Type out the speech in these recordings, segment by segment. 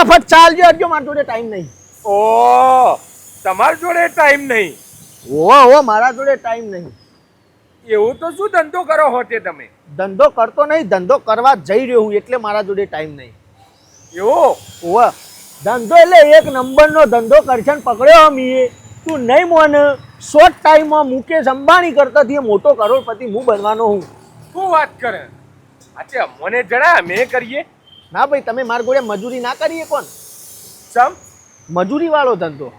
ફટાફટ ચાલજો હટજો મારા જોડે ટાઈમ નહીં. ઓ તમારા જોડે ટાઈમ નહીં? ઓવો ઓ મારા જોડે ટાઈમ નહીં. એવું તો શું ધંધો કરો હોતે તમે? ધંધો કરતો નહીં ધંધો કરવા જઈ રહ્યો હું એટલે મારા જોડે ટાઈમ નહીં. એવો? ઓવે ધંધો એટલે એક નંબરનો ધંધો કરશન પકડ્યો મીએ તું નહીં મોન શોર્ટ ટાઈમમાં મુકેશ અંબાણી કરતા કરતાથી મોટો કરોડપતિ હું બનવાનો હું. શું વાત કરે? અચ્છા મને જણા મેં કરીએ. ના ભાઈ તમે માર ગોળે મજૂરી ના કરીએ કોણ? સમ મજૂરી વાળો ધંધો.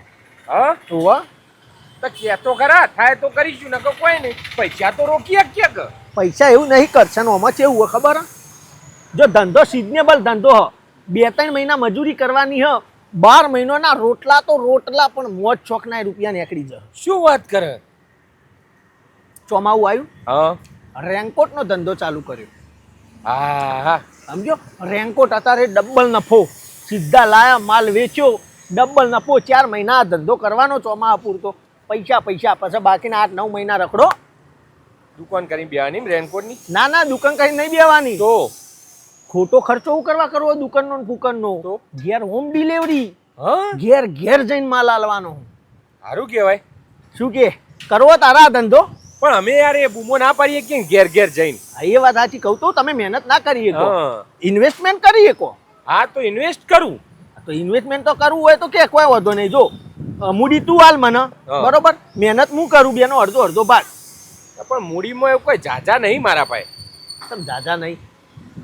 હા? હોવા તો કહેતો ખરા થાય તો કરીશું નકર કોઈ નહીં. પૈસા તો રોકીએ ક્યાંક. પૈસા એવું નહીં કરશે આમાં છે એવું ખબર? જો ધંધો સિઝનેબલ ધંધો હ બે ત્રણ મહિના મજૂરી કરવાની હ બાર મહિનોના રોટલા તો રોટલા પણ મોજ શોખના રૂપિયા નીકળી જ શું વાત કરે? ચોમાવું આવ્યું? હા. રેન્કોટનો ધંધો ચાલુ કર્યો. હા હા. સમજો? રેનકોટ અત્યારે ડબલ નફો. સીધા લાયા માલ વેચ્યો ડબલ નફો. ચાર મહિના ધંધો કરવાનો ચોમા પૂરતો. પૈસા પૈસા પછી બાકીના આઠ નવ મહિના રખડો. દુકાન કરી બેવાની રેનકોટની? ના ના દુકાન કરી નહીં બેવાની તો? ખોટો ખર્ચો હું કરવા કરવો દુકાનનો ને ફૂકનનો તો? ઘેર હોમ ડિલિવરી હા? ઘેર ઘેર જઈને માલ આલવાનો. સારું કહેવાય. શું કે? કરવો તારા ધંધો? પણ અમે યાર એ બૂમો ના પાડીએ કે ઘેર ઘેર જઈને. એ વાત સાચી કહું તો તમે મહેનત ના કરી શકો. હા. ઇન્વેસ્ટમેન્ટ કરી શકો. હા તો ઇન્વેસ્ટ કરું. તો ઇન્વેસ્ટમેન્ટ તો કરવું હોય તો કે કોઈ વાંધો નહીં. જો અ, મૂડી તું હાલ મને. હા. બરોબર? મહેનત હું કરું બેનો અડધો અડધો ભાગ. પણ મૂડીમાં એવું કોઈ જાજા નહીં મારા પાસે. તમે જાજા નહીં.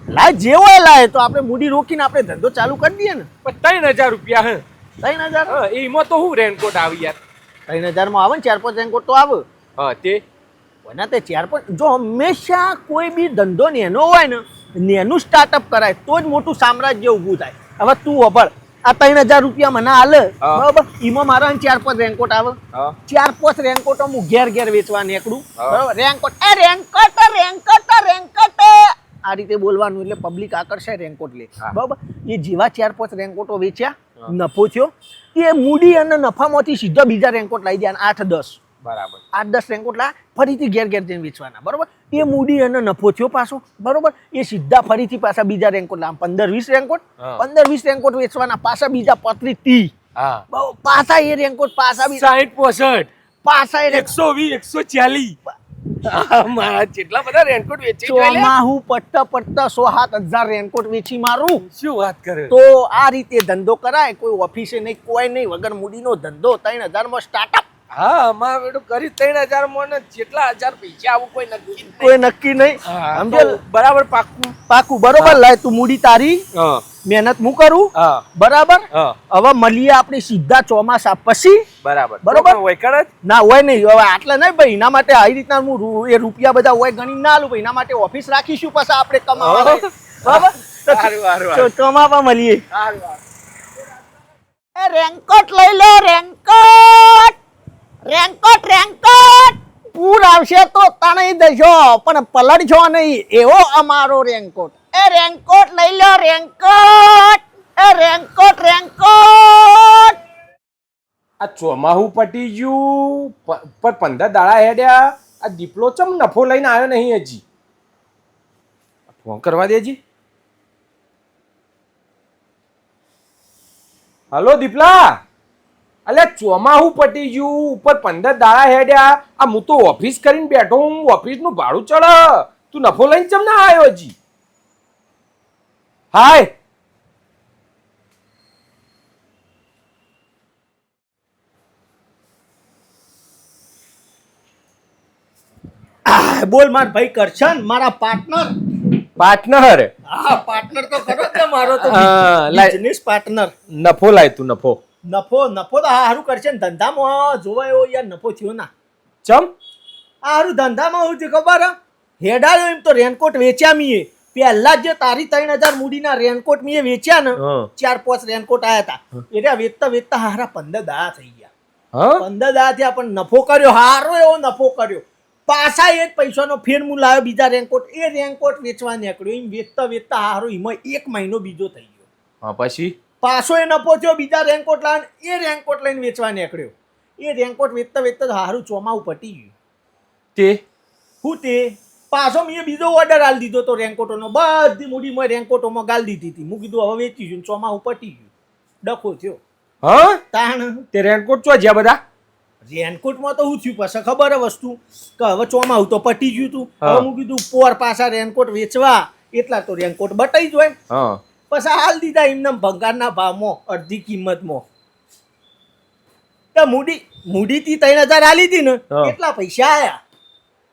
લાય જે હોય લાય. તો આપણે મૂડી રોકીને આપણે ધંધો ચાલુ કરી દઈએ ને. પણ ત્રણ હજાર રૂપિયા હે. ત્રણ હજાર? હા એમાં તો હું રેનકોટ આવી યાર. ત્રણ હજારમાં આવે ને ચાર પાંચ રેનકોટ તો આવે. હા તે એના તે ચાર પણ જો હંમેશા કોઈ બી ધંધો નેનો હોય ને નેનું સ્ટાર્ટઅપ કરાય તો જ મોટું સામ્રાજ્ય ઊભું થાય. હવે તું અભળ આ ત્રણ હજાર રૂપિયા મને હાલે. બરાબર? એમાં મારા ચાર પાંચ રેનકોટ આવે. ચાર પાંચ રેન્કોટ હું ઘેર ઘેર વેચવા નીકળું. બરાબર? રેનકોટ એ રેન્કોટ રેન્કોટ રેન્કોટ આ રીતે બોલવાનું એટલે પબ્લિક આકર્ષાય રેનકોટ લે. બરાબર? એ જેવા ચાર પાંચ રેનકોટો વેચ્યા નફો થયો. એ મૂડી અને નફામાંથી સીધા બીજા રેનકોટ લઈ ગયા આઠ દસ. બરાબર. આઠ દસ રેનકોટ લા ફરીથી ઘેર ઘેર જઈને વેચવાના બરોબર? એ મૂડી અને નફો થયો પાછો બરોબર? એ સીધા ફરીથી પાછા બીજા રેનકોટ પંદર વીસ રેનકોટ પંદર વીસ રેનકોટ વેચવાના પાછા બીજા પત્રીસ ત્રીસ પાછા એ રેનકોટ પાછા સાહીઠ પોસઠ. પાછા એકસો વીસ એકસો ચાલીસ. મારા જેટલા બધા રેનકોટ વેચી ગયેલા. ચોમાહુ પટ્ટા પટ્ટા સો સાત હજાર રેનકોટ વેચી મારું. શું વાત કરે? તો આ રીતે ધંધો કરાય કોઈ ઓફિસે નહીં કોઈ નહીં વગર મૂડીનો ધંધો ત્રણ હજારમાં સ્ટાર્ટઅપ હા અમારે બેડું કરી ત્રણ હજારમાં જેટલા હજાર પૈસા આવું કોઈ નક્કી કોઈ નક્કી નહીં. સમજો બરાબર પાકું. પાકું બરોબર? લાય તું મૂડી તારી. મહેનત હું કરું? બરાબર? હવે મળીએ આપણે સીધા ચોમાસા પછી. બરાબર. બરોબર. હોય ના હોય નહીં. હવે આટલા નહીં ભાઈ. એના માટે આવી રીતના હું એ રૂપિયા બધા હોય ગણી ના આલું. ભાઈ એના માટે ઓફિસ રાખીશું પછી આપણે કમાવા. બરાબર? ચોમાપા મળીએ. રેનકોટ લઈ લો રેનકોટ! Raincoat raincoat! પૂર આવશે તો તણાઈ દેજો પણ પલળશો નહીં એવો અમારો રેન્કોટ. એ રેન્કોટ લઈ લો રેન્કોટ! એ રેન્કોટ રેન્કોટ! આ ચોમાહું પટી ગયું પર પંદર દાડા હેડ્યા. આ દીપલો ચમ નફો લઈને આવ્યો નહીં હજી? ફોન કરવા દેજી. હલો દીપલા! અલે ચોમાહું પટી ગયું ઉપર પંદર દાડા હેડ્યા. આ હું તો ઓફિસ કરીને બેઠો હું ઓફિસનું ભાડું ચડ. તું નફો લઈને ચમ ના આવ્યો હજી? હાય. બોલ માર ભાઈ કરશન મારા પાર્ટનર પાર્ટનર હા પાર્ટનર તો ખરો જ મારો તો. બિઝનેસ પાર્ટનર નફો લાય તું નફો. નફો નફો તો સારું કરશે ને ધંધામાં જોવા એવો યાર નફો થયો ના. ચમ? આ સારું ધંધામાં હું ખબર? હેડાયો એમ તો રેનકોટ વેચ્યા મીએ. પહેલા જે તારી ત્રણ હજાર મૂડીના રેનકોટ મીએ વેચ્યા ને ચાર પાંચ રેનકોટ આયા હતા એટલે વેચતા વેચતા હારા પંદર દા થઈ ગયા. પંદર દા થયા પણ નફો કર્યો હારો એવો નફો કર્યો. પાછા એ જ પૈસાનો ફેર હું લાવ્યો બીજા રેનકોટ. એ રેનકોટ વેચવા નીકળ્યો. એમ વેચતા વેચતા હારો એમાં એક મહિનો બીજો થઈ ગયો. હા પછી? પાછો એ નફો થયો બીજા રેનકોટ લાવીને એ રેનકોટ લઈને વેચવા નીકળ્યો. એ રેનકોટ વેચતા વેચતા સારું ચોમાવું પટી ગયું. તે? હું તે? પાછો મેં બીજો ઓર્ડર આલી દીધો તો રેનકોટોનો બધી મૂડીમાં રેનકોટોમાં ગાલ દીધી હતી. હું કીધું હવે વેચી છું ચોમાવું પટી ગયું. ડખો થયો. હા? તાણ? તે રેનકોટ ચો જ્યાં બધા? રેનકોટમાં તો હું થયું પછી. ખબર હે વસ્તુ? કે હવે ચોમાવું તો પટી ગયું તું. હવે હું કીધું પોર પાછા રેનકોટ વેચવા. એટલા તો રેનકોટ બટાઈ જ હોય હા. પછી હાલ દીધા એમને ભંગારના ભાવમાં અડધી કિંમતમાં. તો મૂડી મૂડીથી ત્રણ હજાર આલી હતી ને એટલા પૈસા આયા.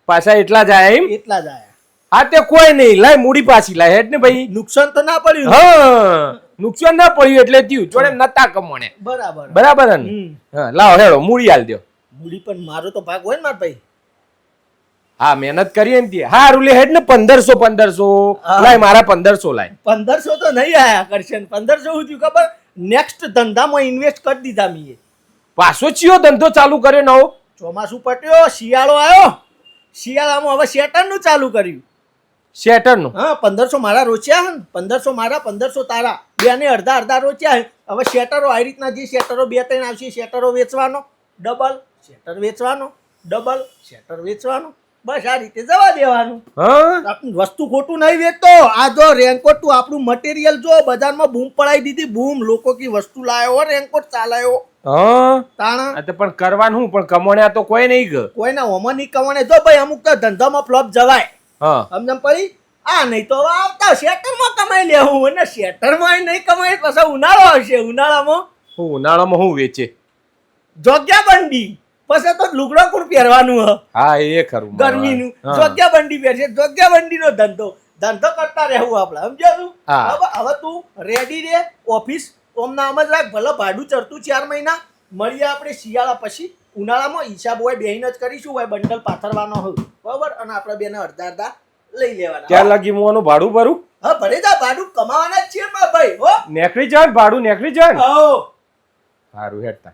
પાછા એટલા જ આયા એમ? એટલા જ આયા. હા તે કોઈ નહીં. લાય મૂડી પાછી લાય હેડ ને ભાઈ. નુકસાન તો ના પડ્યું. હા નુકસાન ના પડ્યું એટલે થયું. જોડે નતા કમણે. બરાબર. બરાબર ને. હા લાવો હેડો મૂડી હાલ દો મૂડી પણ મારો તો ભાગ હોય ને મારા ભાઈ. હા મહેનત કરીએ ને તે. હારું લે હેડ ને પંદરસો પંદરસો. હા. લાય મારા પંદરસો લાય. પંદરસો તો નહીં આયા કરશન પંદરસો હું થયું ખબર? નેક્સ્ટ ધંધામાં ઇન્વેસ્ટ કરી દીધા મીએ. પાછો ચિયો ધંધો ચાલુ કર્યો નવો ચોમાસું પટ્યો શિયાળો આવ્યો. શિયાળામાં હવે શેટરનું ચાલુ કર્યું. શેટરનું હા પંદરસો મારા રોચ્યા હે ને. પંદરસો મારા પંદરસો તારા. બે ને અડધા અડધા રોચ્યા હે. હવે શેટરો આ રીતના જે શેટરો બે ત્રણ આવશે શેટરો વેચવાનો. ડબલ શેટર વેચવાનો. ડબલ શેટર વેચવાનો. બસ આ રીતે જવા દેવાનું. હા? વસ્તુ ખોટું નહીં વેચતો. આ જો રેનકોટ તું આપણું મટીરિયલ જો બજારમાં બૂમ પડાઈ દીધી બૂમ. લોકો કી વસ્તુ લાયો હો રેનકોટ ચાલાયો હા. તાણા. આ તો પણ કરવાનું હું પણ કમાણ્યા તો કોઈ નહીં ગ કોઈના હોમાં નહીં કમાણે જો ભાઈ અમુક તો ધંધામાં ફ્લોપ જવાય. હા. સમજમ પડી આ નહીં તો આવતા શેટરમાં કમાઈ લેવું અને શેટરમાં નહીં કમાય પછી ઉનાળો આવશે ઉનાળામાં. હું ઉનાળામાં હું વેચે? જોગ્યા બંડી. પછી તો લુગડો કોણ પહેરવાનું હ. હા એ ખરું ગરમીનું. જોગ્યા બંડી પહેરશે જોગ્યા બંડીનો ધંધો. ધંધો કરતા રહેવું આપણે સમજ્યા હવે હવે તું રેડી રે ઓફિસ ઓમના આમ જ રાખ ભલે ભાડું ચડતું ચાર મહિના મળીએ આપણે શિયાળા પછી. ઉનાળામાં હિસાબ હોય બેહીને જ કરીશું હોય બંડલ પાથરવાનો હોય. બરાબર? અને આપણે બેને અડધા અડધા લઈ લેવાના. ક્યાં લાગી હું આનું ભાડું ભરું? હા ભરે જા ભાડું કમાવાના જ છીએ ભાઈ હો. નેકળી જાય ભાડું નેકળી જાય હો સારું હેડતા.